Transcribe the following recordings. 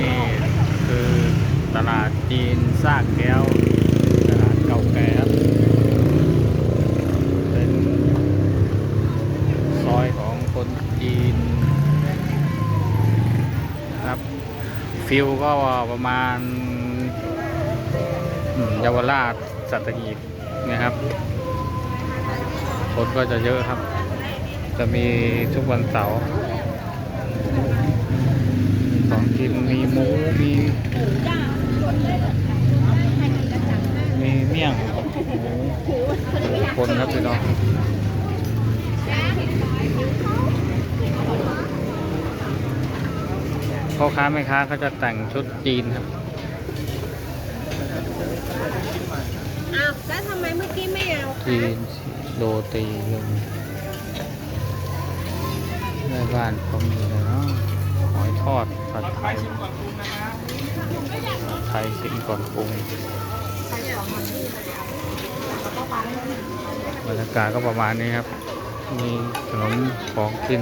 นี่คือตลาดจีนซากแก้ว ตลาดเก่าแก่ครับเป็นซอยของคนจีนนะครับฟิลก็ประมาณเยาวราชสัตหีบนะครับคนก็จะเยอะครับ จะมีทุกวันเสาร์ ของกินมีหมูมีมีเมี่ยงหมูคนครับพี่น้องพ่อค้าแม่ค้าเขาจะแต่งชุดจีนครับอ้าวแล้วทำไมเมื่อกี้ไม่เอาคะจีนโรตีลงในบ้านเขามีอะไรเนาะหอย ทอดผัดไทยไทยชิมก่อนปรุงบรรยากาศก็ประมาณนี้ครับ มีขนมของกิน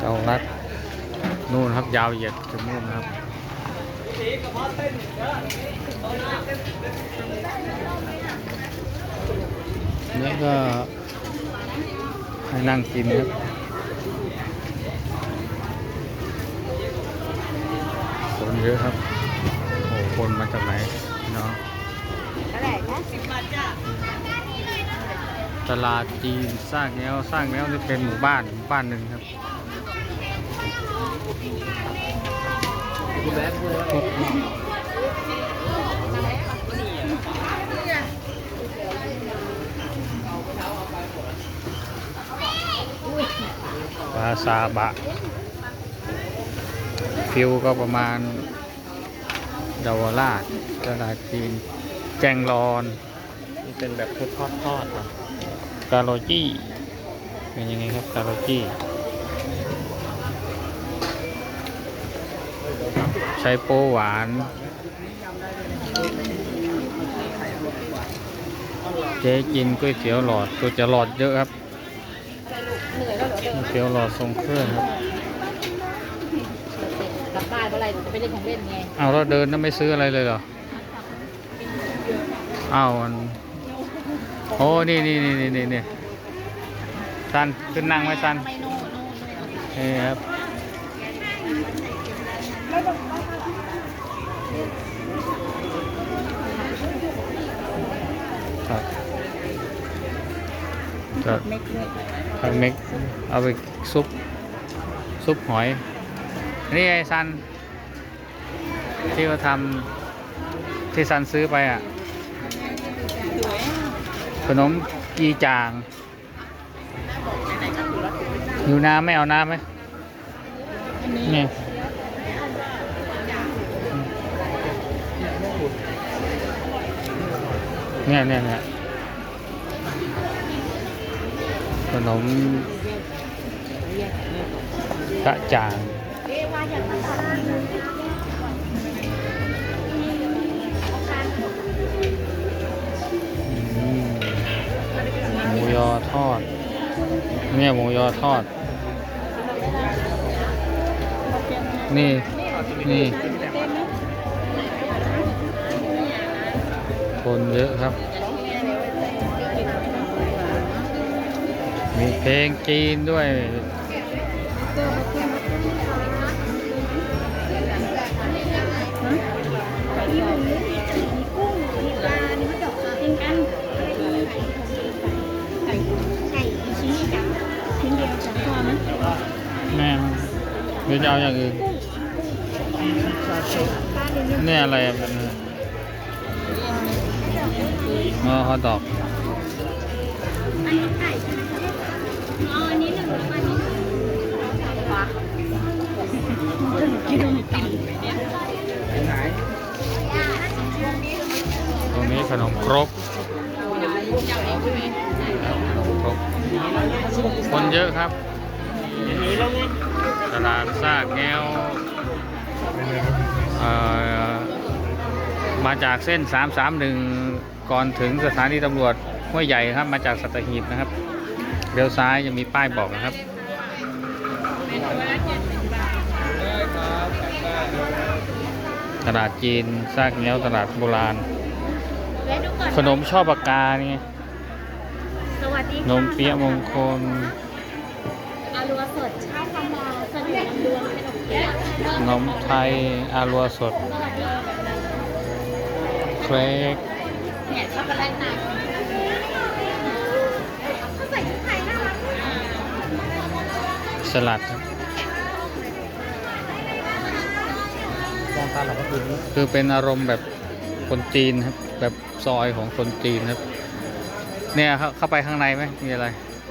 เจ้ารัดนู่นครับยาวเหยียดถึงนู่นครับนี่ก็ให้นั่งกินครับ คน เยอะครับ โอ้โหคนมาจากไหนเนาะอะไรคะสิบบาทจ้ะตลาดจีนสร้างแนวสร้างแนวนี่เป็นหมู่บ้านหมู่บ้านหนึ่งครับปลาซาบะ ฟิวก็ประมาณ เยาวราชตลาดจีน แจงรอน นี่เป็นแบบทอดทอดๆครับกาโรจี้ เป็นยังไงครับกาโรจี้ ใช้โปหวาน เจ๊กินก๋วยเตี๋ยวหลอดก๋วยเตี๋ยวหลอดเยอะครับเหนื่อยแล้วเหรอเดินก๋วยเตี๋ยวหลอดทรงเครื่องครับก ลับบ้านเมื่อไรจะไปเล่นของเล่นไงเอาเราเดินแล้วไม่ซื้ออะไรเลยเหรออ้าวมันโอ้นี่นี่นี่นี่นี่นี่ซันขึ้นนั่งไหมซันนี่ครับครับก็เม็กเม็กเอาไปซุปซุปหอย นี่ไอ้ซัน ที่เขาทำที่ซันซื้อไปอะ ขนมกีจางอยู่น้ำไม่เอาน้ำไหมนี่เนี่ยเนี่ยเนี่ยขนมกะจาง อทอด เนี่ยหมูยอทอด นี่ นี่ คนเยอะครับ มีเพลงจีนด้วย รือจะเอาอย่างอื่นเนนี่อะไรอะเป็นอ๋อฮอทดอก จากเส้น 331 ก่อนถึงสถานีตำรวจห้วยใหญ่ครับ มาจากสัตหีบนะครับเลี้ยวซ้ายจะมีป้ายบอกนะครับตลาดจีนซากเงี้ยวตลาดโบราณแวะดูก่อนขนมชอบปากกานี่ไงสวัสดีนค่ะมเปี๊ยะมงคลอาลัวสดชาธรรมดาสนุกลำดวนขนมเปี๊ยะขนมไทยอารัวสดสวัสดีค่ะ เค้กเนี่ยช็อกโกแลตหนักเขาใส่ชุดไทยน่ารักมากสลัดครับมองตาหลับก็คือนี้คือเป็นอารมณ์แบบคนจีนครับ แบบซอยของคนจีนครับ เนี่ยเข้าเข้าไปข้างในไหมมีอะไร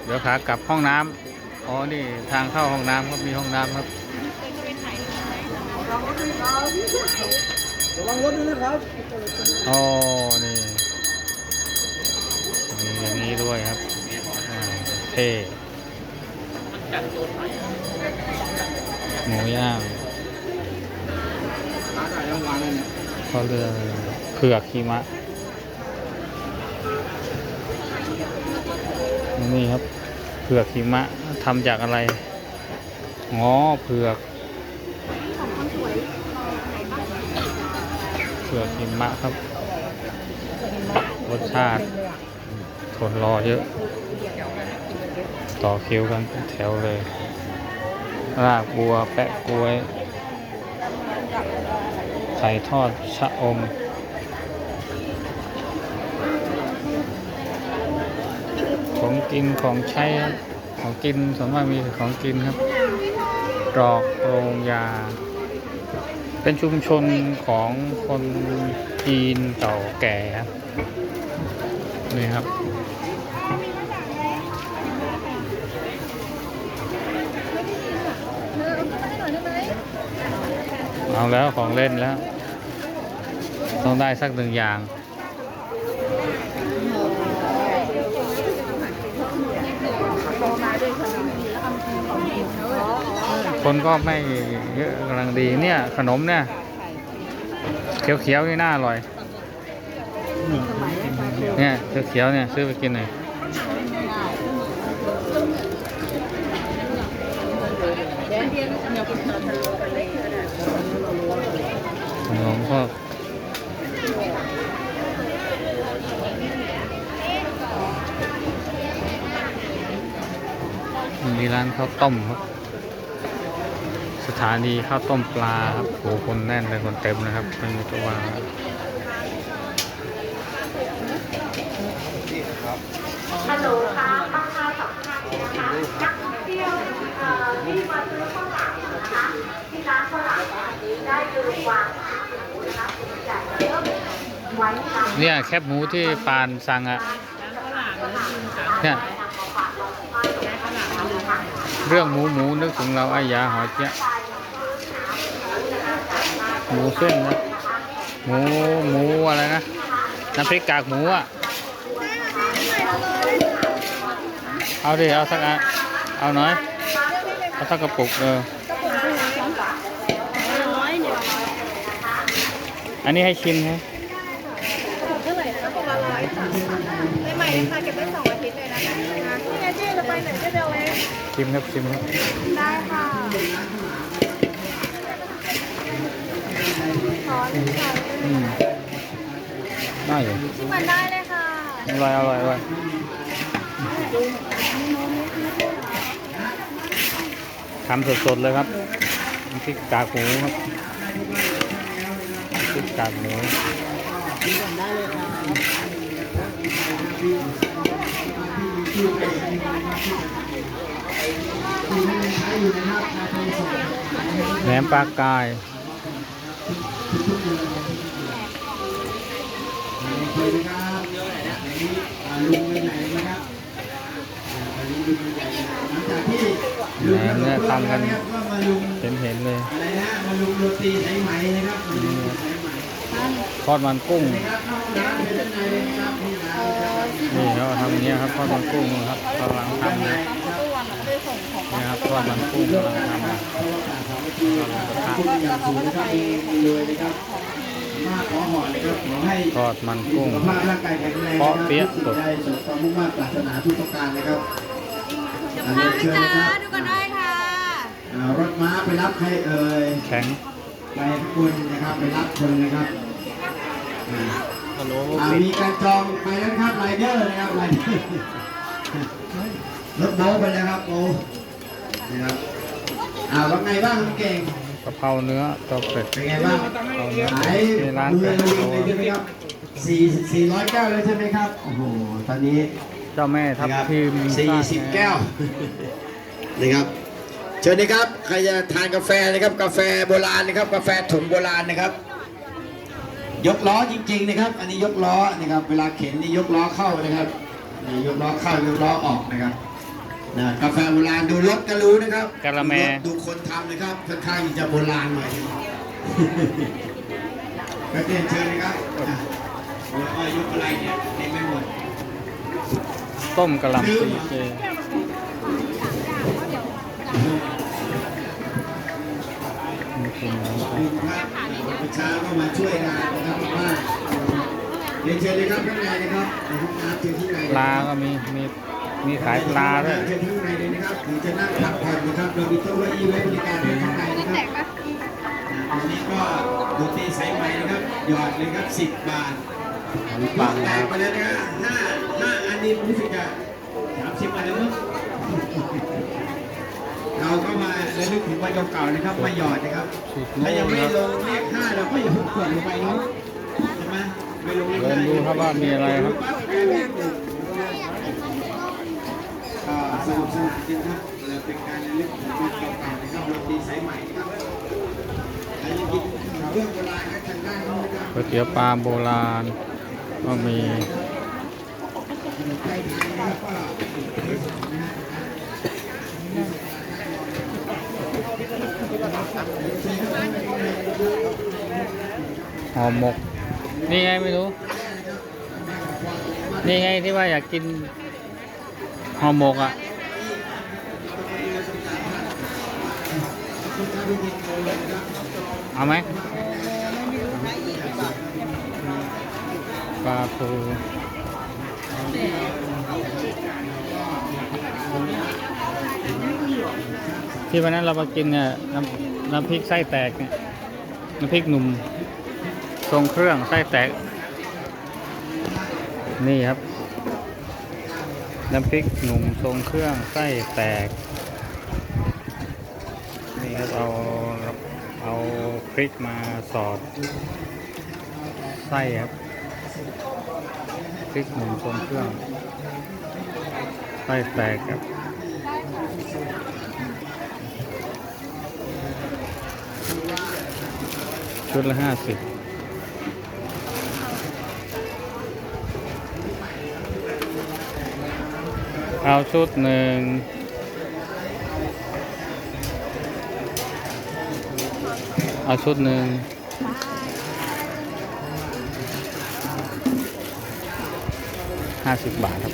เดี๋ยวขากลับห้องน้ำอ๋อนี่ทางเข้าห้องน้ำครับมีห้องน้ำครับ ระวังรถด้วยนะครับอ๋อนี่มีอย่างนี้ด้วยครับอ่าเท่หมูย่างร้านอะไรต้องวางเลเนี่ยข้าวเรือเผือกหิมะ นี่ครับ เผือกหิมะทำจากอะไร อ๋อ เผือก ผือกหิมะครับ รสชาติทนรอเยอะ ต่อคิวกันแถวเลย รากบัวแปะกล้วย ไข่ทอดชะอม ของกินของใช้ของกินส่วนมากมีของกินครับตรอกโรงยา เป็นชุมชนของคนจีนเก่าแก่ครับนี่ครับ เอาแล้วของเล่นแล้ว ต้องได้สักหนึ่งอย่าง คนก็ไม่เยอะกำลังดีเนี่ย ขนมเนี่ย เขียวๆนี่น่าอร่อย เนี่ยเขียวๆเนี่ยซื้อไปกินหน่อยขนมก็มีร้านข้าวต้มครับ ถานีข้าวต้มปลาครับโหคนแน่นเลยคนเต็มนะครับไม่มีตัววางครับฮัลโหลค่ะประชาสัมพันธ์นะคะนักท่องเที่ยวเอ่อที่มาซื้อข้าวหลามนะคะที่ร้านข้าวหลามเนี่ยได้ลืมวางหมูนะคะถุงใหญ่เยอะไว้เนี่ยแคบหมูที่ปานสั่งอะเนี่ยเรื่องหมูหมูนึกถึงเราไอ้ยาหอยเจี๊ย หมูเส้นนะ หมูหมูอะไรนะ น้ำพริกกากหมูอะเอาดิ เอาสักอันเอาหน่อย เอาสักกระปุกเอออันนี้ให้ชิมไหมใหม่ๆเลยค่ะเก็บได้สองอาทิตย์เลยนะคะนี่ไงเจ๊จะไปไหนเจ๊เบลเองชิมครับชิมครับ ได้ค่ะ ขอหนึ่งค่ะอืมได้อยู่ชิมมันได้เลยค่ะอร่อยอร่อยอร่อยทำสดๆเลยครับพริกกากหมูครับพริกกากหมูแหนมปลากาย แหนมเนี่ยทำกันว่ามาลุงเห็นเห็นๆเลย อะไรนะมาลุงโรตีสายไหมนะครับมาลุงสายไหมทอดมันกุ้งครับเข้าร้านเป็นด้านในเลยนะครับนี่ร้านครับนี่เขาทำอย่างเงี้ยครับทอดมันกุ้งครับกำลังทำเลย นี่ครับทอดมันกุ้งกำลังทำเลยทอดมันกระทะคุณอย่างสูงนะครับเลยนะครับมาขอหอเลยครับขอให้ทอดมันกุ้งสุขภาพร่างกายแข็งแรงเพราะเปี๊ยะสดได้สมความมุ่งมั่นปรารถนาทุกประการนะครับอันนี้เชิญนะครับดูกันได้ค่ะอ่ารม้าไปรับใครเอ่ยแข็งไปทุกคนนะครับไปรับคนนะครับอ่าฮัลโหลอ่ามีการจองไปแล้วนะครับไรเดอร์นะครับไรเดอร์รถโบ๊ทไปแล้วครับโอ้ นะครับอ่าว่าไงบ้างคุณเก่งกะเพราเนื้อตัวเป็ดเป็นไงบ้างกะเพราเนื้อขายในร้านมือแต่งละวิงตัวเลยใช่ไหมครับสี่สี่ร้อยแก้วเลยใช่ไหมครับ โอ้โห ตอนนี้ เจ้าแม่ทับทิมสี่สิบแก้ว นะครับ เชิญนะครับ ใครจะทานกาแฟนะครับ กาแฟโบราณนะครับ กาแฟถุงโบราณนะครับ ยกล้อจริง ๆนะครับ อันนี้ยกล้อนะครับ เวลาเข็นนี่ยกล้อเข้านะครับนี่ยกล้อเข้ายกล้อออกนะครับ นะกาแฟโบราณดูรถก็รู้นะครับกะละแม ดูรถดูคนทำนะครับค่อนข้างจะโบราณหน่อยก็เรียนเชิญนะครับอะโอ้ยอ้อยยกอะไรเนี่ยเต็มไปหมด ต้มกะหล่ำปลีเจมีกินขอบคุณครับประชาก็มาช่วยงานนะครับว่าเรียนเชิญเลยครับข้างในนะครับในห้องน้ำเชิญที่ไหนปลาก็มีมี มีขายปลาด้วยเชิญที่ข้างในเลยนะครับหรือจะนั่งพักผ่อนนะครับเรามีโต๊ะเก้าอี้ไว้บริการในข้างในนะครับอันนี้ก็ดนตรีสายไหมนะครับหยอดเลยครับ10บาทขนมยปักงแตนะคกรับไปแล้วนะห้าห้าอันนี้รู้สึกจะสามสิบอันแล้วมั้งเราก็มาระลึกถึงวันเก่าๆนะครับมาหยอดนะครับสุดถ้าโน้ยังนไม่ครับลงเลขห้าเราก็อย่าเพิ่งกดลงไปเนาะใช่ไหมไม่ลงเลขเดิห้านดูครับว่ามีอะไรครับก็ สนุกสนานจริงครับเราเป็นการระลึกถึงวันเก่าๆนะครับเราตีสายใหม่นะครับใครจะกินเรื่องโบราณก็ทางด้านโน้นนะครับก๋วยเตี๋ยวปลาโบราณก็มีขนมไทยนะครับห่อหมก นี่ไงไม่รู้ นี่ไงที่ว่าอยากกินห่อหมกอะ เอาไหมปลาทูที่วันนั้นเรามากินเนี่ยน้ำน้ำพริกไส้แตกเนี่ยน้ำพริกหนุ่มทรงเครื่องไส้แตก นี่ครับ น้ำพริกหนุ่มทรงเครื่องไส้แตก นี่ครับเอาเอาพ ริกมาสอดไส้ครับพริกหนุ่มทรงเครื่องไส้แตกครับชุดละห้าสิบเอาชุดหนึ่ง เอาชุดหนึ่งห้าสิบบาทครับ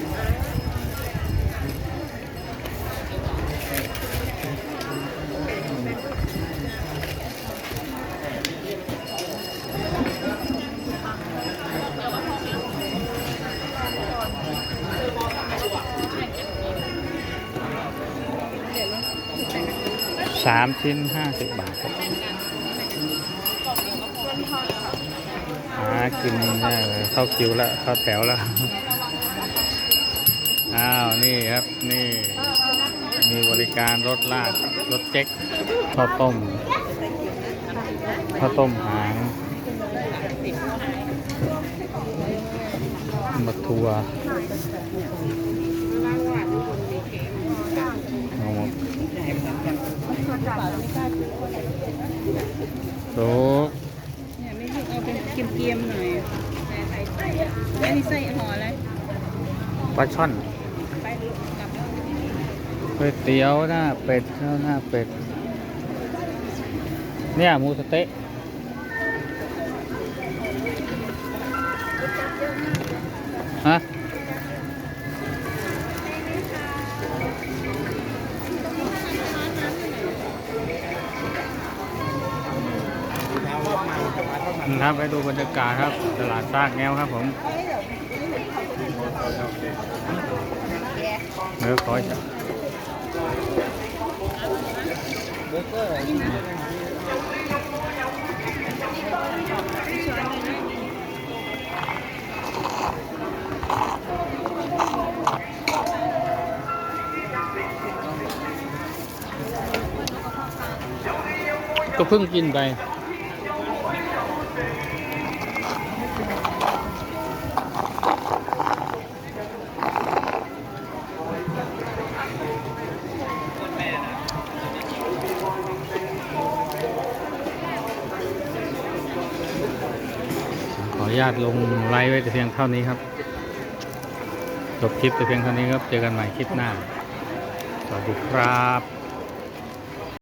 สามชิ้นห้าสิบบาทครับ หา กินได้เลยเข้าคิวแล้วเข้าแถวแล้วอ้าวนี่ครับนี่มีบริการรถลากรถเจ๊กข้าวต้มข้าวต้มหางมาทัวร์เอาหมดโต๊ะ เกียมๆหน่อยแล้วนี่ไส้ห่ออะไรปลาช่อนไปกลับแล้วก๋วยเตี๋ยวหน้าเป็ดข้าวหน้าเป็ด เนี่ยหมูสเต๊ะฮะ ครับไปดูบรรยากาศครับ ตลาดซากแง้วครับผมเนื้อคอยจ้ะก็เพิ่งกินไป ญาตลงไลฟ์ไว้แต่เพียงเท่านี้ครับ จบคลิปแต่เพียงเท่านี้ครับ เจอกันใหม่คลิปหน้า สวัสดีครับ